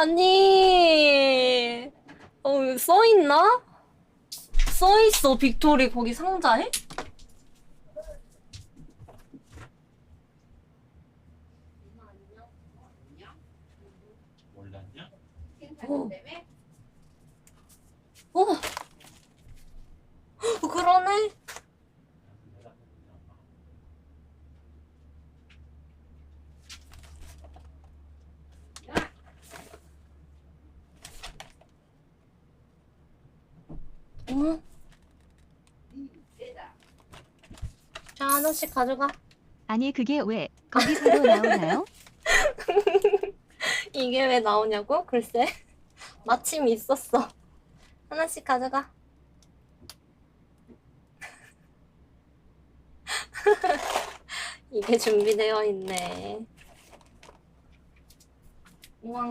아니, 어, 써있나? 써있어, 빅토리 거기 상자에? 몰랐냐? 어. 어, 그러네. 응? 자, 하나씩 가져가. 아니 그게 왜 거기서도 나오나요? 이게 왜 나오냐고? 글쎄. 마침 있었어. 하나씩 가져가. 이게 준비되어 있네. 우왕.